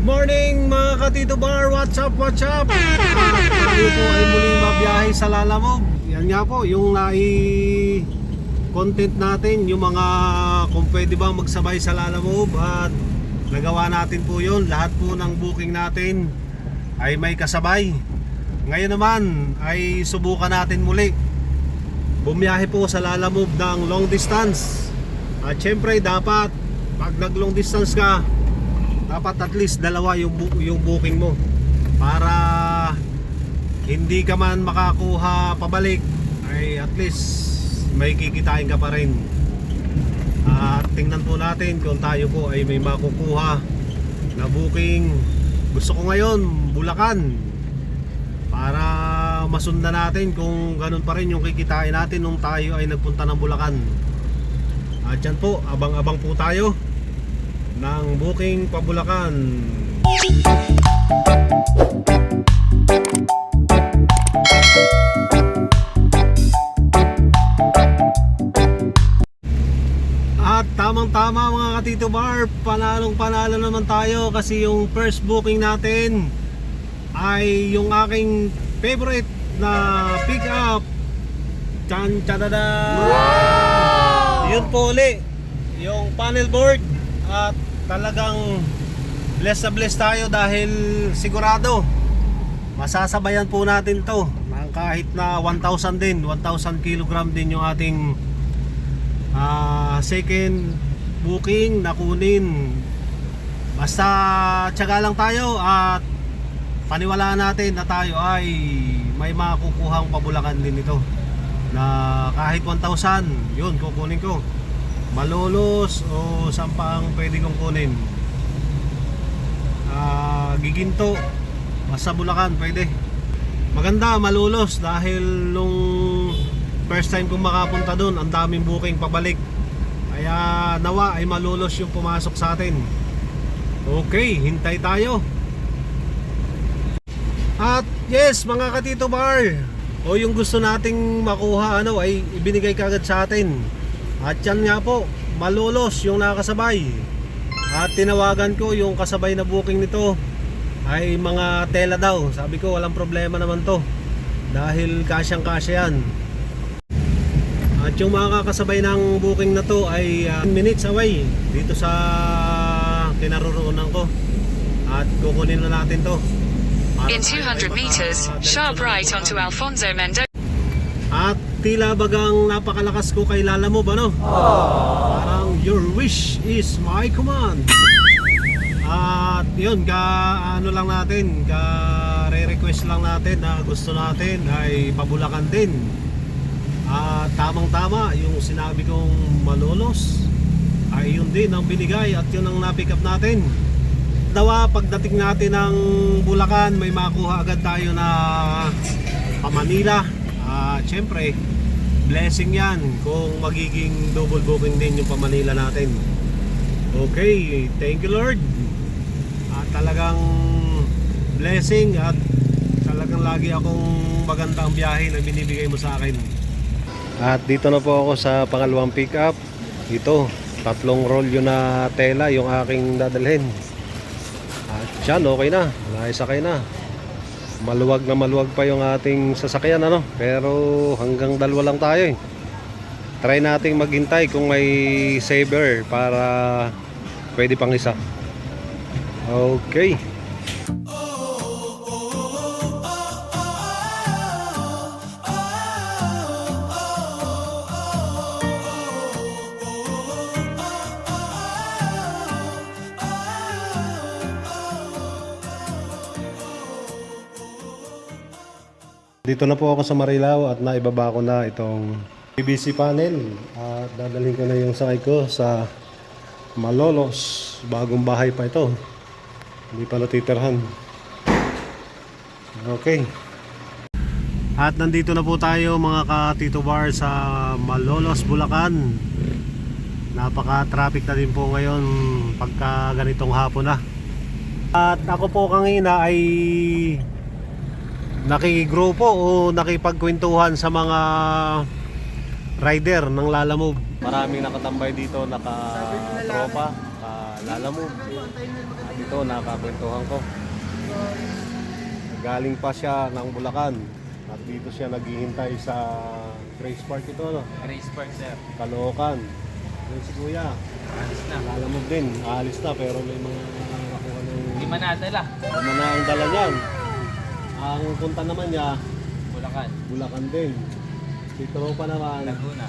Morning mga katito bar, what's up, what's up? Tayo po ay muling mabiyahe sa Lalamog Yan nga po, yung nai content natin Yung mga kung pwede bang magsabay sa Lalamog At nagawa natin po yun. Lahat po ng booking natin ay may kasabay. Ngayon naman ay subukan natin muli. Bumiyahe po sa Lalamove ng long distance. At syempre dapat pag nag long distance ka dapat at least dalawa yung, yung booking mo. Para hindi ka man makakuha pabalik ay at least may kikitain ka pa rin. At tingnan po natin kung tayo po ay may makukuha na booking. Gusto ko ngayon Bulacan. Para masundan natin kung ganun pa rin yung kikitain natin nung tayo ay nagpunta ng Bulacan. At yan po abang-abang po tayo ng booking pabulakan. At tamang-tama mga katito bar, panalong panalo naman tayo kasi yung first booking natin ay yung aking favorite na pick up. Chan chadada! Yun po uli, yung panel board at talagang blessed na blessed tayo dahil sigurado masasabayan po natin to. Kahit na 1,000 din 1,000 kilogram din yung ating ah, second booking na kunin. Basta tiyaga lang tayo at paniwalaan natin na tayo ay may makukuhang pabulakan din ito. Na kahit 1,000 yun kukunin ko malolos o saan pa ang pwede kong kunin? Ah, giginto. Basta Bulacan pwede. Maganda malolos dahil nung first time kong makapunta doon ang daming booking pabalik. Kaya nawa ay malolos yung pumasok sa atin. Okay hintay tayo. At yes mga katito bar o yung gusto nating makuha ano ay ibinigay kagad sa atin at yan nga po malolos yung nakasabay. At tinawagan ko yung kasabay na booking nito. Ay mga tela daw. Sabi ko walang problema naman to. Dahil kasyang kasya yan. At yung mga kakasabay ng booking na to ay 10 minutes away dito sa kinaroroonan ko. At kukunin na natin to. In tayo ay 200 meters, sharp right onto Alfonso Mendoza. Tila bagang napakalakas ko kay Lala mo ba no? Parang your wish is my command. At yun, ka ano lang natin, ka re-request lang natin na gusto natin ay pabulakan din. At tamang-tama yung sinabi kong malolos ay yun din ang binigay at yun ang na-pick up natin. Dawa pagdating natin ng Bulacan may makuha agad tayo na pa Manila. Syempre, blessing yan kung magiging double booking din yung pa Manila natin. Okay, thank you Lord. At talagang blessing at talagang lagi akong magandang biyahe na binibigay mo sa akin. At dito na po ako sa pangalawang pick up. Ito, tatlong rolyo na tela yung aking dadalhin. At yan, okay na. Naisakay na. Maluwag na maluwag pa yung ating sasakyan ano. Pero hanggang dalawa lang tayo eh. Try nating maghintay kung may saver para pwede pang isa. Okay. Dito na po ako sa Marilao at naibaba ko na itong PVC panel at dadalhin ko na yung sakay ko sa Malolos. Bagong bahay pa ito. Hindi pa natitirhan. Okay. At nandito na po tayo mga ka-Tito Bar sa Malolos, Bulacan. Napaka-traffic na din po ngayon pagka ganitong hapon na. At ako po kanina ay nakikigrupo o nakipagkwentuhan sa mga rider ng Lalamove. Maraming nakatambay dito, naka-tropa. nakalalamove. At ito, nakakwentuhan ko. Galing pa siya ng Bulacan. At dito siya naghihintay sa Grace Park ito, no? Race Park, sir. Caloocan. Yun si Kuya. Alis na. Lalamove din. Aalis na pero may mga nakuha ng... Hindi man nadala. Ano na ang dala niyan? Ang punta naman niya, Bulacan. Bulacan din. Si Tropa naman, Laguna.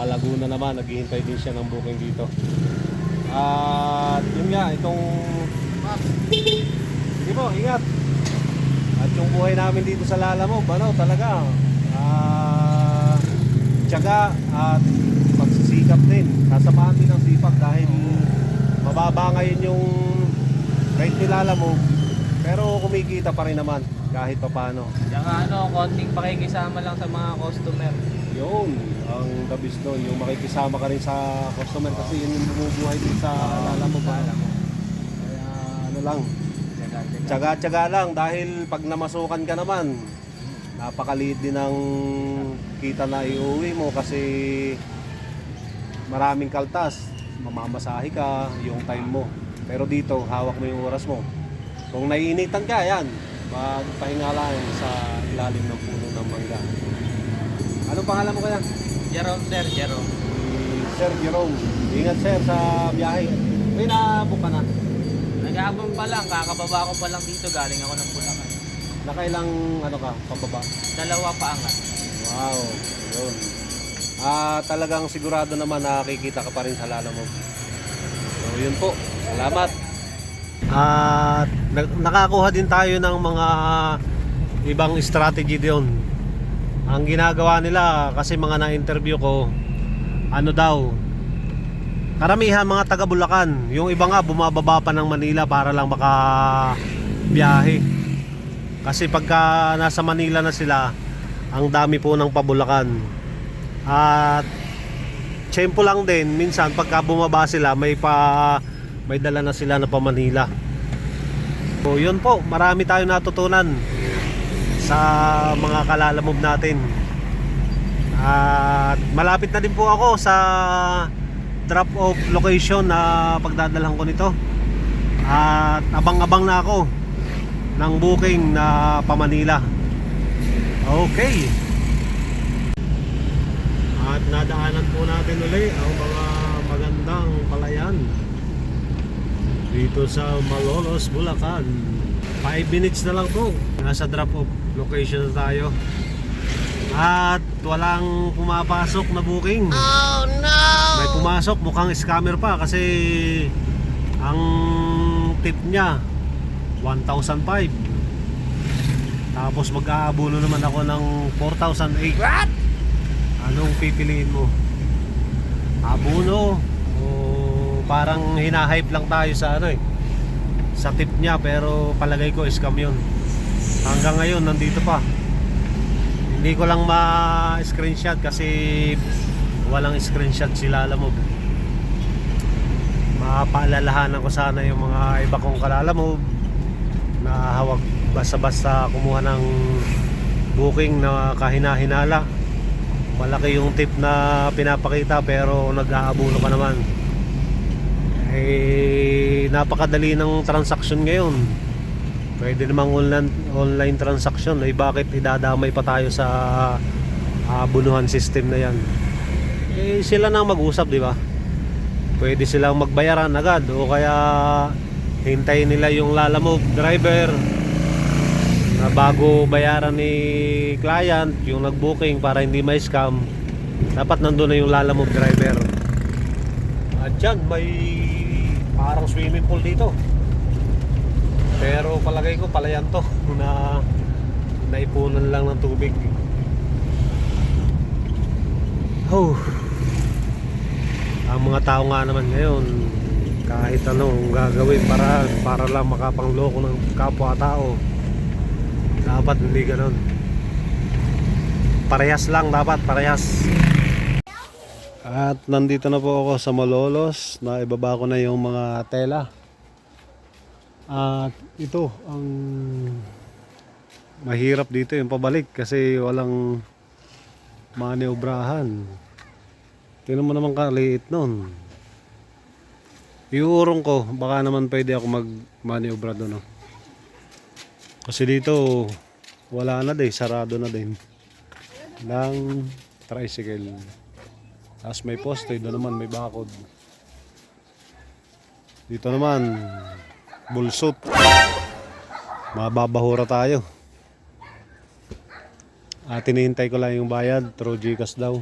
Palaguna naman, naghihintay din siya ng booking dito. At yun nga, itong... Sige po, ingat! At yung buhay namin dito sa Lalamove, ano talaga, ah, tiyaga at pagsisikap din. Kasamahan din ng sipag dahil mababa ngayon yung rate ni Lalamove, pero kumikita pa rin naman kahit papano. Tsaka ano, konting pakikisama lang sa mga customer. Yun, ang dabis doon, yung makikisama ka rin sa customer kasi yun yung bumubuhay din sa Lalamove. Alam mo. Kaya ano lang, Tsaga, tsaga. Tsaga-tsaga lang dahil pag namasukan ka naman, napakaliit din ang kita na iuwi mo kasi maraming kaltas. Mamamasahe ka, yung time mo. Pero dito, hawak mo yung oras mo. Kung naiinitan ka, yan. Magpahinga lang sa ilalim ng puno ng mangga. Anong pangalan mo kaya? Jerome, sir. Jerome. Si Sir Jerome. Ingat sir sa biyahe. May naabot ka na. Nag-aabang pa lang. Kakababa ko pa lang dito. Galing ako ng Bulacan. Nakailang ano ka, pababa? Dalawa pa angat. Wow, yun. Ah, talagang sigurado naman nakikita ka pa rin sa Lalamove. So, yun po. Salamat. At nakakuha din tayo ng mga ibang strategy doon. Ang ginagawa nila kasi mga na-interview ko, ano daw, karamihan mga taga Bulacan. Yung iba nga bumababa pa ng Manila para lang maka biyahe. Kasi pagka nasa Manila na sila, ang dami po ng pabulakan. At tiyempo lang din, minsan pagka bumaba sila, may pa may dala na sila na pa Manila. So yun po, marami tayo natutunan sa mga kalalamob natin. At malapit na din po ako sa drop off location na pagdadalhan ko nito. At abang-abang na ako ng booking na pa Manila. Okay. At nadaanan po natin uli ang mga magandang palayan dito sa Malolos, Bulacan. 5 minutes na lang po. Nasa drop off location na tayo. At walang pumapasok na booking. Oh no! May pumasok, mukhang scammer pa kasi ang tip niya 1,005. Tapos mag-aabuno naman ako ng 4,008. What? Anong pipiliin mo? Abuno parang hinahype lang tayo sa ano eh. Sa tip niya pero palagay ko scam yun. Hanggang ngayon nandito pa. Hindi ko lang ma-screenshot kasi walang screenshot sila alam mo. Mapaalalahanan ko sana yung mga iba kong kalala mo na hawag basta-basta kumuha ng booking na kahina-hinala. Malaki yung tip na pinapakita pero nag-aabuno ka naman eh napakadali ng transaction ngayon. Pwede namang online, online transaction eh bakit idadamay pa tayo sa abunuhan system na yan? Eh sila nang mag-usap di ba? Pwede silang magbayaran agad o kaya hintayin nila yung lalamove driver na bago bayaran ni client yung nag-booking para hindi may scam dapat nandun na yung lalamove driver dyan may parang swimming pool dito. Pero palagay ko palayan to. Na naipunan lang ng tubig. Oh ang mga tao nga naman ngayon kahit anong gagawin para para lang makapangloko ng kapwa tao dapat hindi ganun. Parehas lang dapat parehas at nandito na po ako sa Malolos na ibaba ko na yung mga tela at ito ang mahirap dito yung pabalik kasi walang maneobrahan tingnan mo naman kaliit nun Iuurong ko, baka naman pwede ako mag-maniobra doon. No? Kasi dito, wala na din, sarado na din. Ng tricycle. Tapos may poste, doon naman may bakod. Dito naman, bulsot. Mababahura tayo. At hinihintay ko lang yung bayad, through Gcash daw.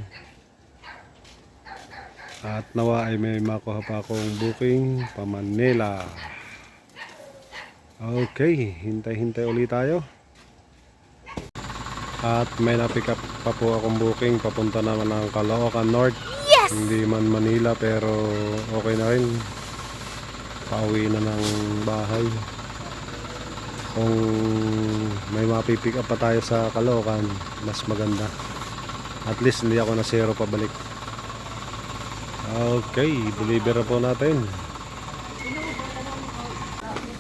At nawa ay may makuha pa akong booking pa Manila. Okay, hintay-hintay ulit tayo. At may na-pick up pa po akong booking papunta naman ng Caloocan North. Hindi man Manila pero okay na rin. Pauwi na ng bahay. Kung may mapipick up pa tayo sa Caloocan, mas maganda. At least hindi ako na zero pabalik. Okay, deliver na po natin.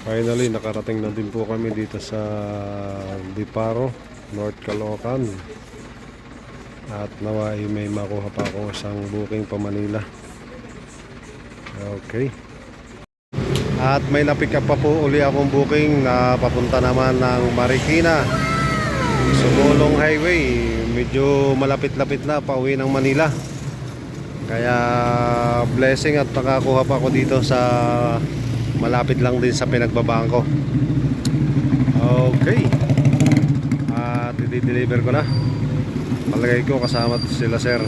Finally, nakarating na din po kami dito sa Diparo, North Caloocan. At nawa ay may makuha pa ako isang booking pa Manila. Okay. At may na-pick pa po uli akong booking na papunta naman ng Marikina. Sumulong Highway. Medyo malapit-lapit na pauwi ng Manila. Kaya blessing at nakakuha pa ako dito sa malapit lang din sa pinagbabaan ko. Okay. I-deliver ko na. Palagay ko kasama sila sir.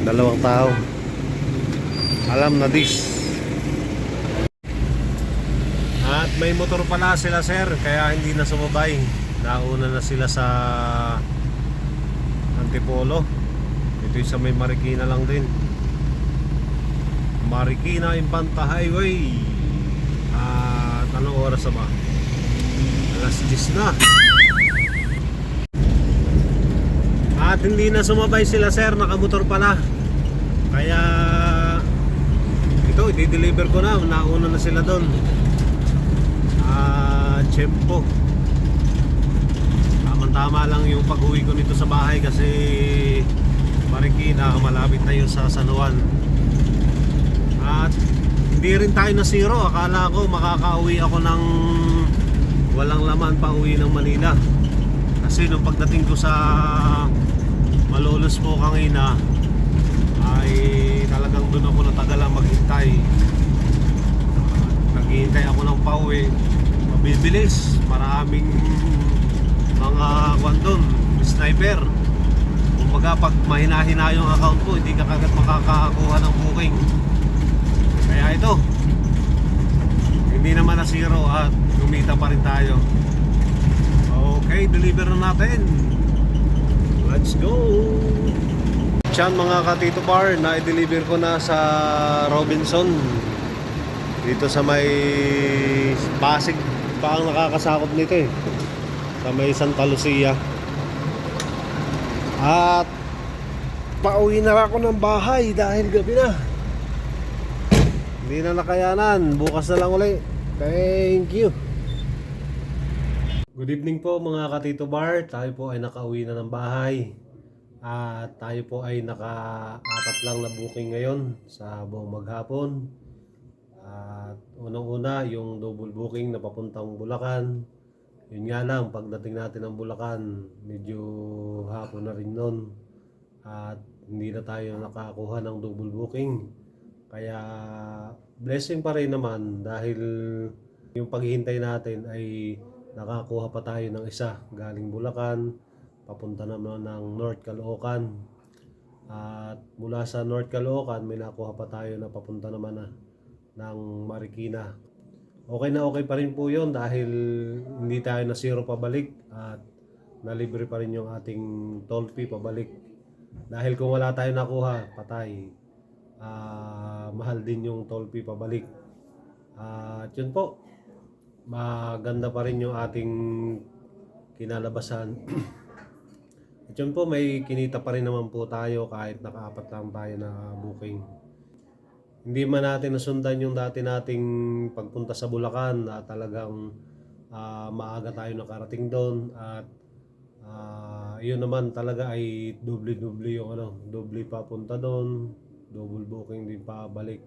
Dalawang tao. Alam na this. At may motor pala sila sir, kaya hindi na sumabay. Nauna na sila sa Antipolo. Ito yung sa may Marikina lang din. Marikina Impanta Highway. At anong oras na ba? Alas 10 na. At hindi na sumabay sila sir, nakamotor pala. Kaya ito, i-deliver ko na. Nauna na sila doon. Ah, Tiyempo. Tama-tama lang yung pag-uwi ko nito sa bahay kasi Marikina, malapit na yun sa San Juan. At hindi rin tayo na zero. Akala ko makakauwi ako ng walang laman pa uwi ng Manila. Kasi nung pagdating ko sa Malolos po kanina ay talagang doon ako natagalan maghintay. Naghihintay ako ng pauwi. Mabibilis. Maraming mga kwan doon. Sniper. Kumbaga pag mahina-hina yung account ko, hindi ka kagad makakakuha ng booking. Kaya ito, hindi naman na zero at kumita pa rin tayo. Okay, deliver na natin. Let's go! Diyan mga katito bar, na-deliver ko na sa Robinson. Dito sa may Pasig pa ang nakakasakop nito eh. Sa may Santa Lucia. At pauwi na ako ng bahay dahil gabi na. Hindi na nakayanan. Bukas na lang uli. Thank you. Good evening po mga katito bar. Tayo po ay nakauwi na ng bahay. At tayo po ay naka-apat lang na booking ngayon sa buong maghapon. At unang-una yung double booking na papuntang Bulacan. Yun nga lang, pagdating natin ng Bulacan, medyo hapon na rin nun. At hindi na tayo nakakuha ng double booking. Kaya blessing pa rin naman dahil yung paghihintay natin ay nakakuha pa tayo ng isa galing Bulacan papunta naman ng North Caloocan. At mula sa North Caloocan may nakuha pa tayo na papunta naman na ng Marikina. Okay na okay pa rin po yon dahil hindi tayo na zero pabalik at nalibre pa rin yung ating toll fee pabalik. Dahil kung wala tayo nakuha patay. Ah, mahal din yung toll fee pabalik. At yun po maganda pa rin yung ating kinalabasan. At yun po, may kinita pa rin naman po tayo kahit nakaapat lang tayo na booking. Hindi man natin nasundan yung dati nating pagpunta sa Bulacan na talagang ah, maaga tayo nakarating doon at ah, yun naman talaga ay doble-doble yung ano, doble papunta doon, double booking din pa balik.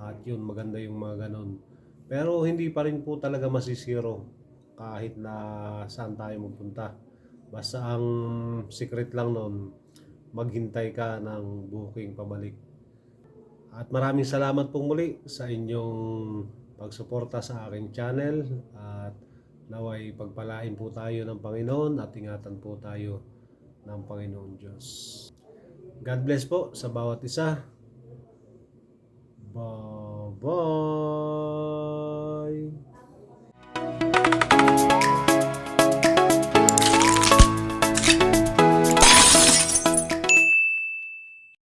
At yun, maganda yung mga ganon. Pero hindi pa rin po talaga masisiro kahit na saan tayo magpunta. Basta ang secret lang nun, maghintay ka ng booking pabalik. At maraming salamat pong muli sa inyong pagsuporta sa aking channel at naway pagpalain po tayo ng Panginoon at ingatan po tayo ng Panginoon Diyos. God bless po sa bawat isa. Bye-bye! bye.